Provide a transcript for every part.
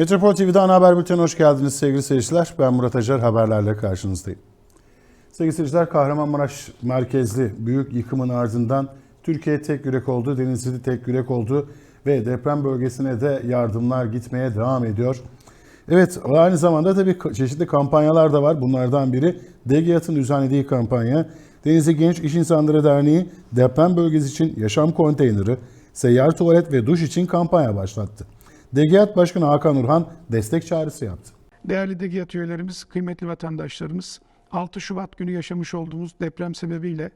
Metropol TV'de ana haber bültenine hoş geldiniz sevgili seyirciler. Ben Murat Acar haberlerle karşınızdayım. Sevgili seyirciler Kahramanmaraş merkezli büyük yıkımın ardından Türkiye tek yürek oldu, Denizli tek yürek oldu ve deprem bölgesine de yardımlar gitmeye devam ediyor. Evet aynı zamanda tabii çeşitli kampanyalar da var. Bunlardan biri DGYAT'ın düzenlediği kampanya. Denizli Genç İş İnsanları Derneği deprem bölgesi için yaşam konteyneri, seyyar tuvalet ve duş için kampanya başlattı. DGYAT Başkanı Hakan Urhan destek çağrısı yaptı. Değerli DGYAT üyelerimiz, kıymetli vatandaşlarımız, 6 Şubat günü yaşamış olduğumuz deprem sebebiyle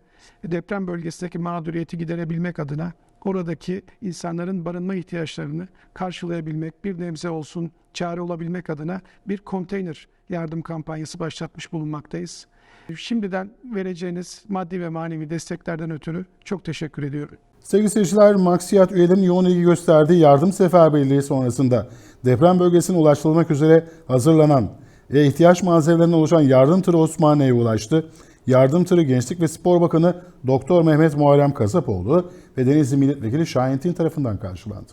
deprem bölgesindeki mağduriyeti giderebilmek adına oradaki insanların barınma ihtiyaçlarını karşılayabilmek, bir nebze olsun çare olabilmek adına bir konteyner yardım kampanyası başlatmış bulunmaktayız. Şimdiden vereceğiniz maddi ve manevi desteklerden ötürü çok teşekkür ediyorum. Sevgili seyirciler, Maksiyat üyelerinin yoğun ilgi gösterdiği yardım seferberliği sonrasında deprem bölgesine ulaştırılmak üzere hazırlanan ve ihtiyaç malzemelerinden oluşan yardım tırı Osmaniye'ye ulaştı. Yardım tırı Gençlik ve Spor Bakanı Doktor Mehmet Muharrem Kasapoğlu ve Denizli Milletvekili Şahin Tin tarafından karşılandı.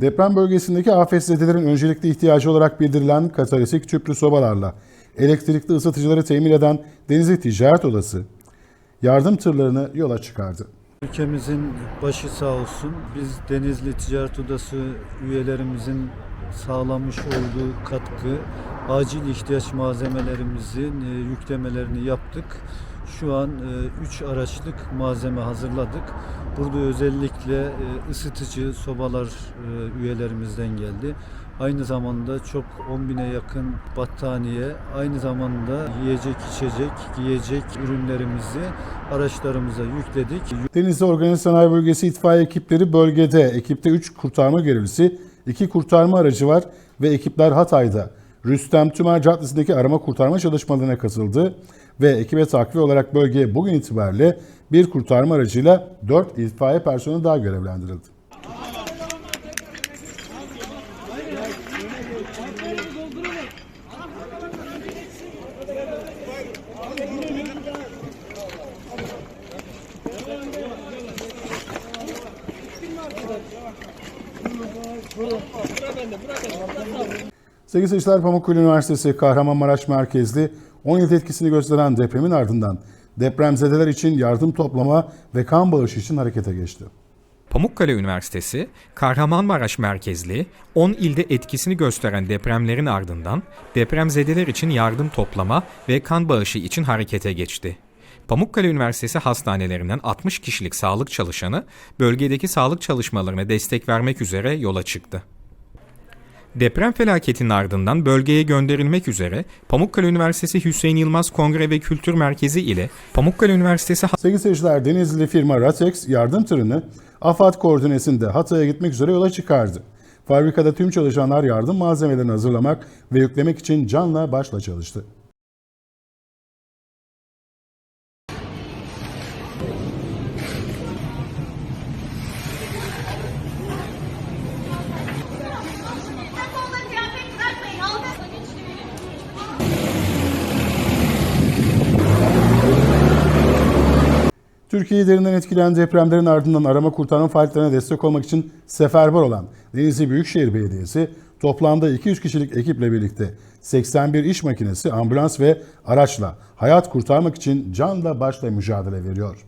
Deprem bölgesindeki afetzedelerin öncelikli ihtiyacı olarak bildirilen katalitik tüplü sobalarla elektrikli ısıtıcıları temin eden Denizli Ticaret Odası yardım tırlarını yola çıkardı. Ülkemizin başı sağ olsun. Biz Denizli Ticaret Odası üyelerimizin sağlamış olduğu katkı, acil ihtiyaç malzemelerimizin e, yüklemelerini yaptık. Şu an 3 araçlık malzeme hazırladık. Burada özellikle e, ısıtıcı sobalar e, üyelerimizden geldi. Aynı zamanda çok 10 bine yakın battaniye, aynı zamanda yiyecek, içecek, giyecek ürünlerimizi araçlarımıza yükledik. Denizli Organize Sanayi Bölgesi itfaiye ekipleri bölgede. Ekipte 3 kurtarma görevlisi, 2 kurtarma aracı var ve ekipler Hatay'da. Rüstem Tümer Caddesi'ndeki arama kurtarma çalışmalarına katıldı ve ekibe takviye olarak bölgeye bugün itibariyle bir kurtarma aracıyla 4 itfaiye personeli daha görevlendirildi. Sevgili seyirciler Pamukkale Üniversitesi Kahramanmaraş merkezli 17 etkisini gösteren depremin ardından depremzedeler için yardım toplama ve kan bağışı için harekete geçti. Pamukkale Üniversitesi, Kahramanmaraş merkezli 10 ilde etkisini gösteren depremlerin ardından depremzedeler için yardım toplama ve kan bağışı için harekete geçti. Pamukkale Üniversitesi hastanelerinden 60 kişilik sağlık çalışanı bölgedeki sağlık çalışmalarına destek vermek üzere yola çıktı. Deprem felaketinin ardından bölgeye gönderilmek üzere Pamukkale Üniversitesi Hüseyin Yılmaz Kongre ve Kültür Merkezi ile Pamukkale Üniversitesi Sevgili seyirciler Denizli firma Ratex yardım tırını AFAD koordinesinde Hatay'a gitmek üzere yola çıkardı. Fabrikada tüm çalışanlar yardım malzemelerini hazırlamak ve yüklemek için canla başla çalıştı. Türkiye'yi derinden etkileyen depremlerin ardından arama kurtarma faaliyetlerine destek olmak için seferber olan Denizli Büyükşehir Belediyesi toplamda 200 kişilik ekiple birlikte 81 iş makinesi, ambulans ve araçla hayat kurtarmak için canla başla mücadele veriyor.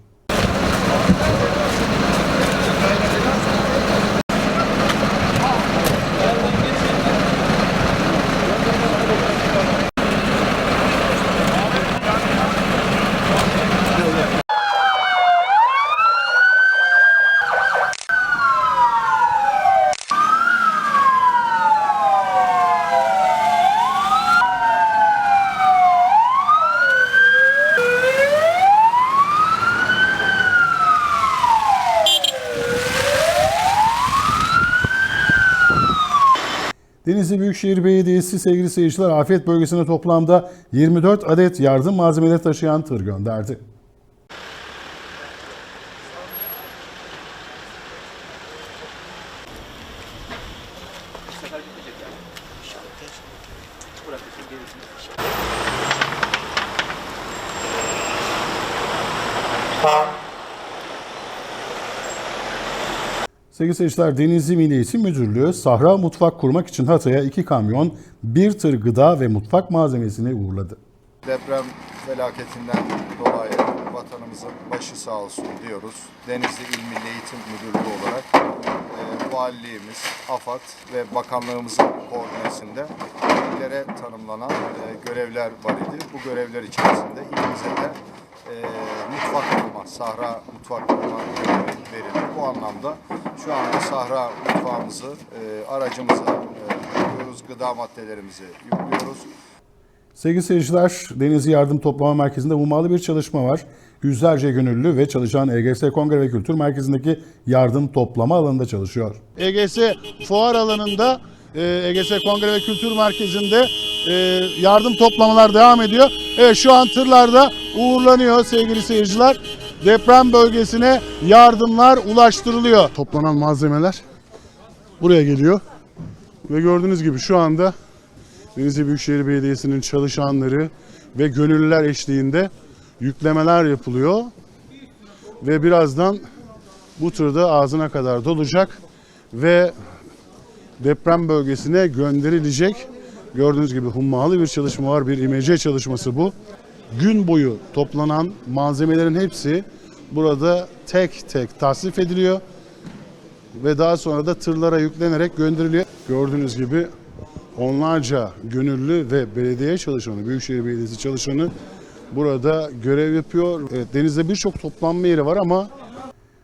Denizli Büyükşehir Belediyesi sevgili seyirciler afet bölgesine toplamda 24 adet yardım malzemeleri taşıyan tır gönderdi. Sevgili seyirciler, Denizli Milli Eğitim Müdürlüğü Sahra Mutfak kurmak için Hatay'a iki kamyon, bir tır gıda ve mutfak malzemesini uğurladı. Deprem felaketinden dolayı vatanımızın başı sağ olsun diyoruz. Denizli İl Milli Eğitim Müdürlüğü olarak e, valiliğimiz, AFAD ve bakanlığımızın koordinesinde illere tanımlanan e, görevler var idi. Bu görevler içerisinde ilimize de e, mutfak kurma, sahra mutfak kurma verildi. Bu anlamda şu anda sahra mutfağımızı e, aracımıza e, yüklüyoruz, gıda maddelerimizi yüklüyoruz. Sevgili seyirciler, Denizli Yardım Toplama Merkezi'nde ummalı bir çalışma var. Yüzlerce gönüllü ve çalışan EGS Kongre ve Kültür Merkezi'ndeki yardım toplama alanında çalışıyor. EGS fuar alanında, e, EGS Kongre ve Kültür Merkezi'nde e, yardım toplamalar devam ediyor. Evet şu an tırlarda uğurlanıyor sevgili seyirciler. Deprem bölgesine yardımlar ulaştırılıyor. Toplanan malzemeler buraya geliyor. Ve gördüğünüz gibi şu anda Denizli Büyükşehir Belediyesi'nin çalışanları ve gönüllüler eşliğinde yüklemeler yapılıyor. Ve birazdan bu turda ağzına kadar dolacak ve deprem bölgesine gönderilecek. Gördüğünüz gibi hummalı bir çalışma var, bir imece çalışması bu. Gün boyu toplanan malzemelerin hepsi burada tek tek tasnif ediliyor ve daha sonra da tırlara yüklenerek gönderiliyor. Gördüğünüz gibi onlarca gönüllü ve belediye çalışanı, Büyükşehir Belediyesi çalışanı burada görev yapıyor. Evet, denizde birçok toplanma yeri var ama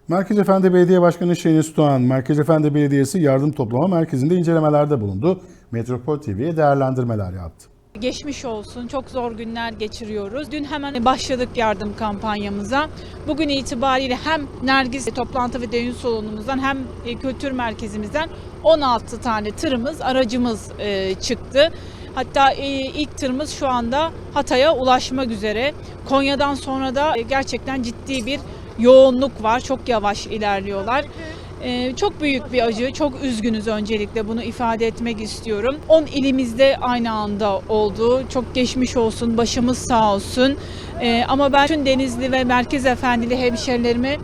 Merkez Efendi Belediye Başkanı Şeniz Doğan, Merkez Efendi Belediyesi Yardım Toplama Merkezi'nde incelemelerde bulundu. Metropol TV'ye değerlendirmeler yaptı. Geçmiş olsun. Çok zor günler geçiriyoruz. Dün hemen başladık yardım kampanyamıza. Bugün itibariyle hem Nergis toplantı ve düğün salonumuzdan hem e, kültür merkezimizden 16 tane tırımız, aracımız e, çıktı. Hatta e, ilk tırımız şu anda Hatay'a ulaşmak üzere. Konya'dan sonra da gerçekten ciddi bir yoğunluk var. Çok yavaş ilerliyorlar. Ee, çok büyük bir acı, çok üzgünüz öncelikle bunu ifade etmek istiyorum. 10 ilimizde aynı anda oldu. Çok geçmiş olsun, başımız sağ olsun. Ee, ama ben tüm Denizli ve Merkez Efendili hemşerilerime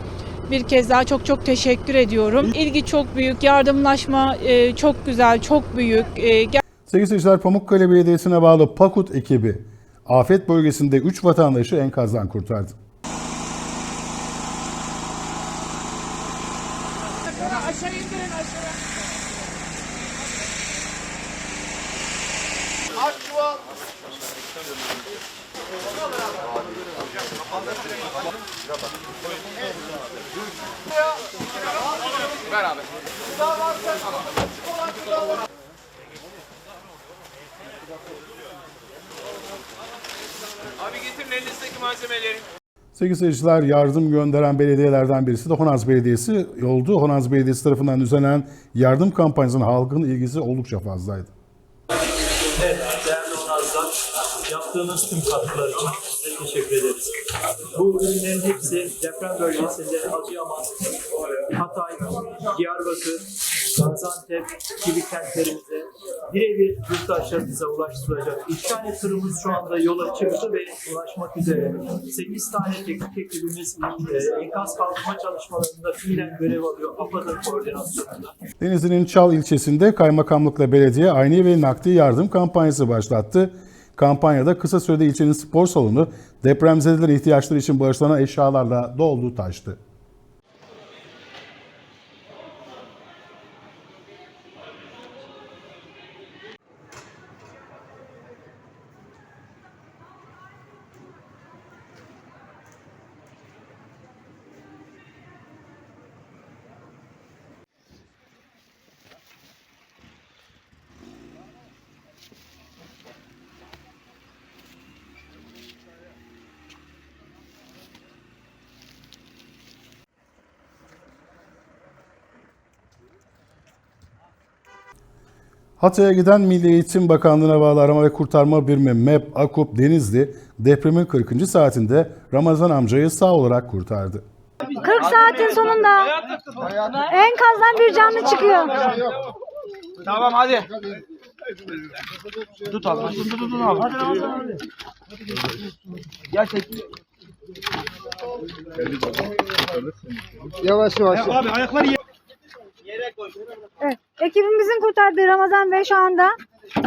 bir kez daha çok çok teşekkür ediyorum. İlgi çok büyük, yardımlaşma e, çok güzel, çok büyük. E, Sevgili seyirciler Pamukkale Belediyesi'ne bağlı Pakut ekibi afet bölgesinde 3 vatandaşı enkazdan kurtardı. Abi getirin elinizdeki malzemeleri. Sevgili seyirciler yardım gönderen belediyelerden birisi de Honaz Belediyesi oldu. Honaz Belediyesi tarafından düzenlenen yardım kampanyasına halkın ilgisi oldukça fazlaydı. Evet, yaptığınız tüm katkılar için size teşekkür ederiz. Bu ürünlerin hepsi deprem bölgesinde Adıyaman, Hatay, Diyarbakır, Gaziantep gibi kentlerimize birebir yurttaşlarımıza ulaştırılacak. İki tane tırımız şu anda yola çıktı ve ulaşmak üzere. Sekiz tane teknik ekibimiz e, enkaz kaldırma çalışmalarında fiilen görev alıyor. AFAD'ın koordinasyonunda. Denizli'nin Çal ilçesinde kaymakamlıkla belediye aynı ve nakdi yardım kampanyası başlattı. Kampanyada kısa sürede ilçenin spor salonu depremzedelerin ihtiyaçları için bağışlanan eşyalarla doldu taştı. Hatay'a giden Milli Eğitim Bakanlığı'na bağlı arama ve kurtarma birimi MEP Akup Denizli depremin 40. saatinde Ramazan amcayı sağ olarak kurtardı. 40 saatin sonunda enkazdan bir canlı çıkıyor. Tamam hadi. Tut abi. Tut tut tut abi. Hadi hadi. Gel tek. Yavaş yavaş. Abi ayakları. Evet. Ekibimizin kurtardığı Ramazan Bey şu anda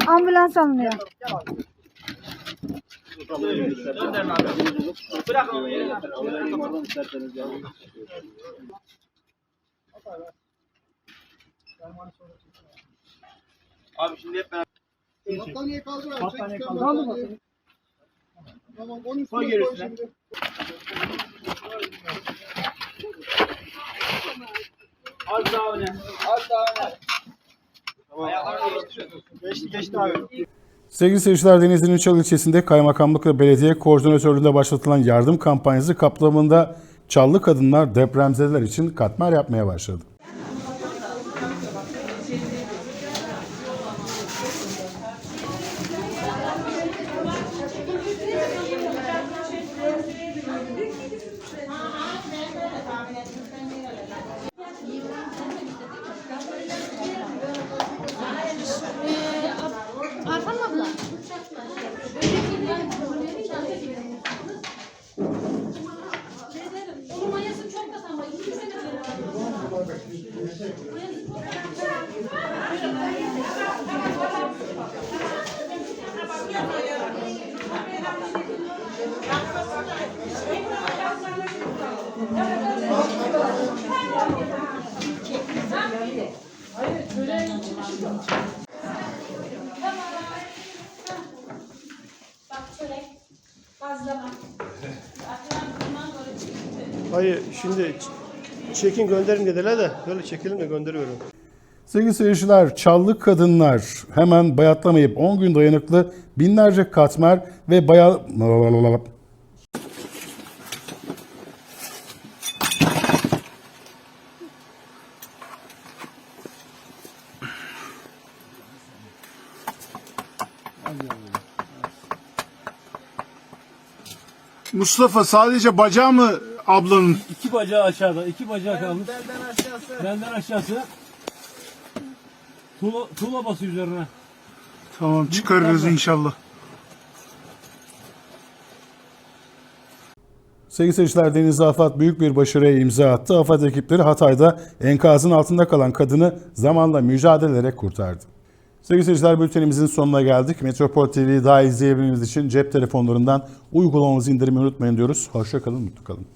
ambulans alınıyor. Abi şimdi hep beraber. Battaniye kaldır abi. Battaniye kaldır. Kaldır bakalım. Tamam onun Koy gerisine. Az daha öne. Az daha öne. Ayaklarını geçti. Geçti geçti abi. Sevgili seyirciler Denizli'nin Üçal ilçesinde kaymakamlık ve belediye koordinatörlüğünde başlatılan yardım kampanyası kapsamında Çallı kadınlar depremzedeler için katmer yapmaya başladı. Hayır. Şimdi ç- çekin gönderin dediler de böyle çekelim de gönderiyorum. Sevgili seyirciler, Çallı kadınlar hemen bayatlamayıp 10 gün dayanıklı binlerce katmer ve baya... Mustafa sadece bacağı mı ablanın? İki bacağı aşağıda, iki bacağı kalmış. Benden aşağısı. Benden aşağısı. Tuğla, tuğla bası üzerine. Tamam çıkarırız inşallah. Sevgili seyirciler Denizli Afat büyük bir başarıya imza attı. Afat ekipleri Hatay'da enkazın altında kalan kadını zamanla mücadele ederek kurtardı. Sevgili seyirciler bültenimizin sonuna geldik. Metropol TV'yi daha izleyebilmeniz için cep telefonlarından uygulamamızı indirmeyi unutmayın diyoruz. Hoşça kalın, mutlu kalın.